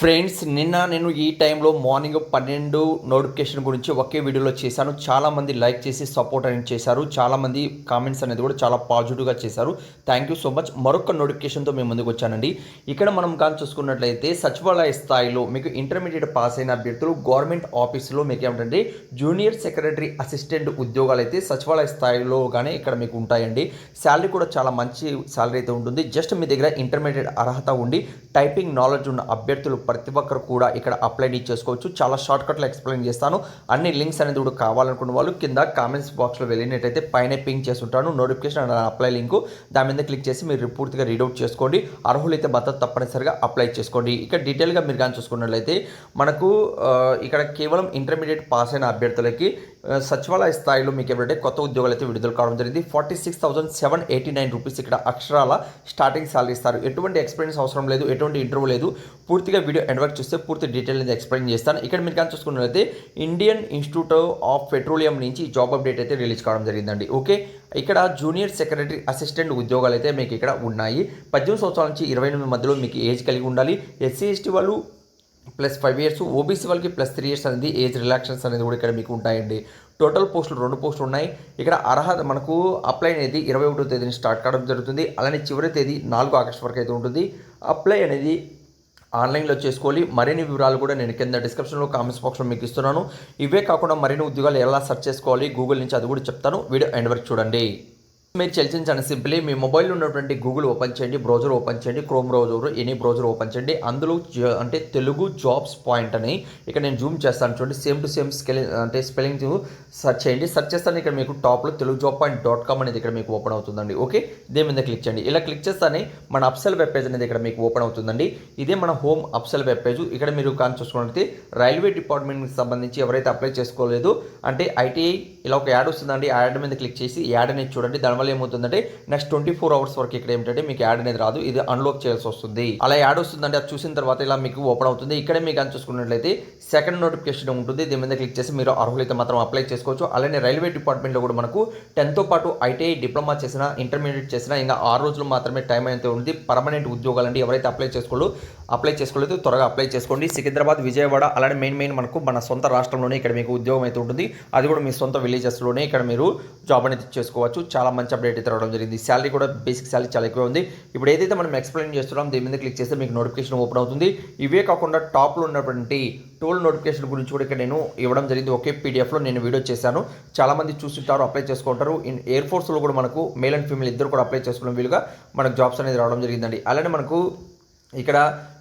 Friends నిన్న నేను ఈ టైంలో మార్నింగ్ పన్నెండు నోటిఫికేషన్ గురించి ఒకే వీడియోలో చేశాను. చాలామంది లైక్ చేసి సపోర్ట్ అనేది చేశారు. చాలామంది కామెంట్స్ అనేది కూడా చాలా పాజిటివ్గా చేశారు. థ్యాంక్ యూ సో మచ్ మరొక నోటిఫికేషన్తో మేము ముందుకు వచ్చానండి. ఇక్కడ మనం కానీ చూసుకున్నట్లయితే సచివాలయ స్థాయిలో మీకు ఇంటర్మీడియట్ పాస్ అయిన అభ్యర్థులు గవర్నమెంట్ ఆఫీసులో మీకు ఏమిటంటే జూనియర్ సెక్రటరీ అసిస్టెంట్ ఉద్యోగాలు అయితే సచివాలయ స్థాయిలో కానీ ఇక్కడ మీకు ఉంటాయండి. శాలరీ కూడా చాలా మంచి శాలరీ అయితే ఉంటుంది. జస్ట్ మీ దగ్గర ఇంటర్మీడియట్ అర్హత ఉండి టైపింగ్ నాలెడ్జ్ ఉన్న అభ్యర్థులు ప్రతి ఒక్కరు కూడా ఇక్కడ అప్లై చేసుకోవచ్చు. చాలా షార్ట్ కట్లో ఎక్స్ప్లెయిన్ చేస్తాను. అన్ని లింక్స్ అనేది కూడా కావాలనుకున్న వాళ్ళు కింద కామెంట్స్ బాక్స్లో వెళ్ళినట్టయితే పైన పింక్ చేసి ఉంటాను నోటిఫికేషన్ అండ్ అప్లై లింక్ దాని మీద క్లిక్ చేసి మీరు పూర్తిగా రీడౌట్ చేసుకోండి. అర్హులైతే భద్రత తప్పనిసరిగా అప్లై చేసుకోండి. ఇక్కడ డీటెయిల్గా మీరు కానీ చూసుకున్నట్లయితే మనకు ఇక్కడ కేవలం ఇంటర్మీడియట్ పాస్ అయిన అభ్యర్థులకి సచివాలయ స్థాయిలో మీకు ఏమిటంటే కొత్త ఉద్యోగాలు అయితే విడుదల కావడం జరిగింది forty six thousand seven eighty nine rupees ఇక్కడ అక్షరాల స్టార్టింగ్ సాలరీ ఇస్తారు. ఎటువంటి ఎక్స్పీరియన్స్ అవసరం లేదు ఎటువంటి ఇంటర్వ్యూ లేదు. పూర్తిగా వీడియో ఎండ్ వరకు చూస్తే పూర్తి డీటెయిల్ అనేది ఎక్స్ప్లెయిన్ చేస్తాను. ఇక్కడ మీరు కానీ చూసుకున్నట్లయితే ఇండియన్ ఇన్స్టిట్యూట్ ఆఫ్ పెట్రోలియం నుంచి జాబ్ అప్డేట్ అయితే రిలీజ్ కావడం జరిగిందండి. ఓకే ఇక్కడ జూనియర్ సెక్రటరీ అసిస్టెంట్ ఉద్యోగాలు అయితే మీకు ఇక్కడ ఉన్నాయి. పద్దెనిమిది సంవత్సరాల నుంచి ఇరవై ఎనిమిది మధ్యలో మీకు ఏజ్ కలిగి ఉండాలి. ఎస్సీ ఎస్టీ వాళ్ళు ప్లస్ ఫైవ్ ఇయర్స్ ఓబీసీ వాళ్ళకి ప్లస్ త్రీ ఇయర్స్ అనేది ఏజ్ రిలాక్షన్స్ అనేది కూడా ఇక్కడ మీకు ఉంటాయండి. టోటల్ పోస్టులు రెండు పోస్టులు ఉన్నాయి. ఇక్కడ అర్హత మనకు అప్లై అనేది ఇరవై ఒకటో తేదీని స్టార్ట్ కావడం జరుగుతుంది. అలానే చివరి తేదీ నాలుగు ఆగస్టు వరకు అయితే ఉంటుంది. అప్లై అనేది ఆన్లైన్లో చేసుకోవాలి. మరిన్ని వివరాలు కూడా నేను కింద డిస్క్రిప్షన్లో కామెంట్స్ బాక్స్లో మీకు ఇస్తున్నాను. ఇవే కాకుండా మరిన్ని ఉద్యోగాలు ఎలా సెర్చ్ చేసుకోవాలి గూగుల్ నుంచి అది కూడా చెప్తాను. వీడియో ఎండ్ వరకు చూడండి. మీరు చర్చించండి సింప్లీ. మీ మొబైల్లో ఉన్నటువంటి గూగుల్ ఓపెన్ చేయండి బ్రౌజర్ ఓపెన్ చేయండి Chrome browser any browser open చేయండి. అందులో అంటే తెలుగు జాబ్స్ పాయింట్ అని ఇక్కడ నేను జూమ్ చేస్తాను చూడండి. సేమ్ టు సేమ్ స్కెల్ అంటే స్పెల్లింగ్ సెర్చ్ చేయండి. సెర్చ్ చేస్తాను ఇక్కడ మీకు టాప్లో Telugu job point dot com అనేది ఇక్కడ మీకు ఓపెన్ అవుతుందండి. ఓకే? ఇదే మీద క్లిక్ చేయండి. ఇలా క్లిక్ చేస్తానే మన అప్సెల్ వెబ్ పేజ్ అనేది ఇక్కడ మీకు ఓపెన్ అవుతుందండి. ఇదే మన హోమ్ అప్సెల్ వెబ్ పేజ్. ఇక్కడ మీరు కానీ చూసుకున్నట్లయితే రైల్వే డిపార్ట్మెంట్కి సంబంధించి ఎవరైతే అప్లై చేసుకోలేదు అంటే ఐటీఐ ఇలా ఒక యాడ్ వస్తుందండి. ఆ యాడ్ మీద క్లిక్ చేసి యాడ్ అనేది చూడండి. దానివల్ల ఏమవుతుందంటే నెక్స్ట్ ట్వంటీ ఫోర్ అవర్స్ వరకు ఇక్కడ ఏంటంటే మీకు యాడ్ అనేది రాదు ఇది అన్లాక్ చేయాల్సి వస్తుంది. అలా యాడ్ వస్తుందంటే అది చూసిన తర్వాత ఇలా మీకు ఓపెన్ అవుతుంది. ఇక్కడే మీకు అని చూసుకున్నట్లయితే సెకండ్ నోటిఫికేషన్ ఉంటుంది. దీని మీద క్లిక్ చేసి మీరు అర్హులైతే మాత్రం అప్లై చేసుకోవచ్చు. అలానే రైల్వే డిపార్ట్మెంట్లో కూడా మనకు టెన్త్తో పాటు ఐటీఐ డిప్లొమా చేసిన ఇంటర్మీడియట్ చేసిన ఇంకా ఆరు రోజులు మాత్రమే టైం అయితే ఉంది పర్మనెంట్ ఉద్యోగాలండి ఎవరైతే అప్లై చేసుకోలేదు అప్లై చేసుకోలేదు త్వరగా అప్లై చేసుకోండి. సికింద్రాబాద్ విజయవాడ అలానే మెయిన్ మెయిన్ మనకు మన సొంత రాష్ట్రంలోనే ఇక్కడ మీకు ఉద్యోగం అయితే ఉంటుంది. అది కూడా మీ సొంత విలేజెస్లోనే ఇక్కడ మీరు జాబ్ అనేది చేసుకోవచ్చు. చాలా మంచి అప్డేట్ అయితే రావడం జరిగింది. శాలరీ కూడా బేసిక్ శాలరీ చాలా ఎక్కువ ఉంది. ఇప్పుడు ఏదైతే మనం ఎక్స్ప్లెయిన్ చేస్తున్నాం దీని మీద క్లిక్ చేస్తే మీకు నోటిఫికేషన్ ఓపెన్ అవుతుంది. ఇవే కాకుండా టాప్లో ఉన్నటువంటి టోల్ నోటిఫికేషన్ గురించి కూడా ఇక్కడ నేను ఇవ్వడం జరిగింది. ఒకే పీడిఎఫ్లో నేను వీడియో చేశాను. చాలామంది చూస్తుంటారు అప్లై చేసుకుంటారు ఇన్ ఎయిర్ ఫోర్స్లో కూడా మనకు మేల్ అండ్ ఫీమేల్ ఇద్దరు కూడా అప్లై చేసుకోవడం వీలుగా మనకు జాబ్స్ అనేది రావడం జరిగిందండి. అలానే మనకు ఇక్కడ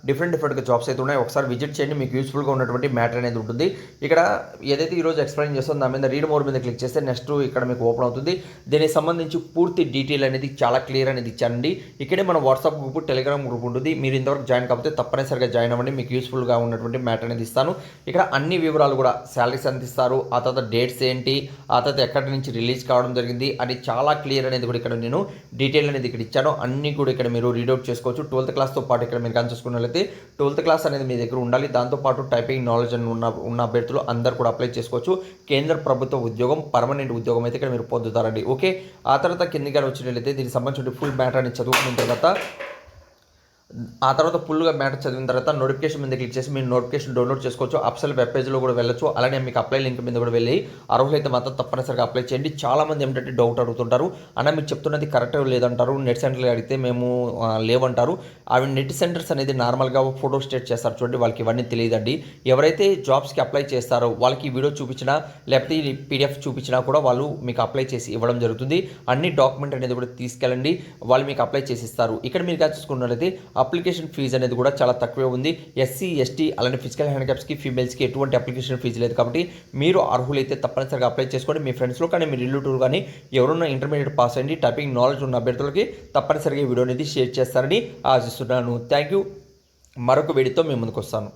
డిఫరెంట్ డిఫరెంట్గా జాబ్స్ అయితే ఉన్నాయి. ఒకసారి విజిట్ చేయండి. మీకు యూస్ఫుల్గా ఉన్నటువంటి మ్యాటర్ అనేది ఉంటుంది. ఇక్కడ ఏదైతే ఈరోజు ఎక్స్ప్లెయిన్ చేస్తుందో దాని మీద రీడ్ మోర్ మీద క్లిక్ చేస్తే నెక్స్ట్ ఇక్కడ మీకు ఓపెన్ అవుతుంది. దీనికి సంబంధించి పూర్తి డీటెయిల్ అనేది చాలా క్లియర్ అనేది ఇచ్చానండి. ఇక్కడే మన వాట్సాప్ గ్రూప్ టెలిగ్రామ్ గ్రూప్ ఉంటుంది. మీరు ఇంతవరకు జాయిన్ కాకపోతే తప్పనిసరిగా జాయిన్ అవ్వండి. మీకు యూస్ఫుల్గా ఉన్నటువంటి మ్యాటర్ అనేది ఇస్తాను. ఇక్కడ అన్ని వివరాలు కూడా శాలరీస్ ఎంత ఇస్తారు ఆ తర్వాత డేట్స్ ఏంటి ఆ తర్వాత ఎక్కడి నుంచి రిలీజ్ కావడం జరిగింది అని చాలా క్లియర్ అనేది కూడా ఇక్కడ నేను డీటెయిల్ అనేది ఇక్కడ ఇచ్చాను. అన్ని కూడా ఇక్కడ మీరు రీడౌట్ చేసుకోవచ్చు. ట్వెల్త్ క్లాస్తో పాటు ఇక్కడ మీరు కానీ చూసుకున్నట్లయితే ట్వెల్త్ క్లాస్ అనేది మీ దగ్గర ఉండాలి. దాంతోపాటు టైపింగ్ నాలెడ్జ్ అని ఉన్న ఉన్న అభ్యర్థులు అందరు కూడా అప్లై చేసుకోవచ్చు. కేంద్ర ప్రభుత్వ ఉద్యోగం పర్మనెంట్ ఉద్యోగం అయితే ఇక్కడ మీరు పొందుతారండి. ఓకే ఆ తర్వాత కిందికి వచ్చినట్లయితే దీనికి సంబంధించిన ఫుల్ మ్యాటర్ అని చదువుకున్న తర్వాత ఆ తర్వాత ఫుల్గా మ్యాటర్ చదివిన తర్వాత నోటిఫికేషన్ మీద క్లిక్ చేసి మీరు నోటిఫికేషన్ డౌన్లోడ్ చేసుకోవచ్చు. అప్సల్ వెబ్ పేజ్లో కూడా వెళ్ళచ్చు. అలానే మీకు అప్లై లింక్ మీద కూడా వెళ్ళి అర్హులైతే మాత్రం తప్పనిసరిగా అప్లై చేయండి. చాలా మంది ఏమిటంటే డౌట్ అడుగుతుంటారు. అన్న మీరు చెప్తున్నది కరెక్ట్ లేదంటారు. నెట్ సెంటర్లు అడిగితే మేము లేవంటారు. అవి నెట్ సెంటర్స్ అనేది నార్మల్గా ఫోటో స్టేట్ చేస్తారు చూడండి. వాళ్ళకి ఇవన్నీ తెలియదండి. ఎవరైతే జాబ్స్కి అప్లై చేస్తారో వాళ్ళకి వీడియో చూపించినా లేకపోతే ఈ పీడిఎఫ్ చూపించినా కూడా వాళ్ళు మీకు అప్లై చేసి ఇవ్వడం జరుగుతుంది. అన్ని డాక్యుమెంట్ అనేది కూడా తీసుకెళ్ళండి. వాళ్ళు మీకు అప్లై చేసి ఇస్తారు. ఇక్కడ మీరు చూసుకున్నట్లయితే అప్లికేషన్ ఫీజు అనేది కూడా చాలా తక్కువే ఉంది. ఎస్సీ ఎస్టీ అలానే ఫిజికల్ హ్యాండిక్యాప్స్కి ఫీమేల్స్కి ఎటువంటి అప్లికేషన్ ఫీజు లేదు కాబట్టి మీరు అర్హులైతే తప్పనిసరిగా అప్లై చేసుకోండి. మీ ఫ్రెండ్స్లో కానీ మీ రిలేటివ్ కానీ ఎవరున్నా ఇంటర్మీడియట్ పాస్ అయ్యి టైపింగ్ నాలెడ్జ్ ఉన్న అభ్యర్థులకి తప్పనిసరిగా ఈ వీడియో అనేది షేర్ చేస్తారని ఆశిస్తున్నాను. Thank you. మరొక వీడియోతో మేము ముందుకు వస్తాను.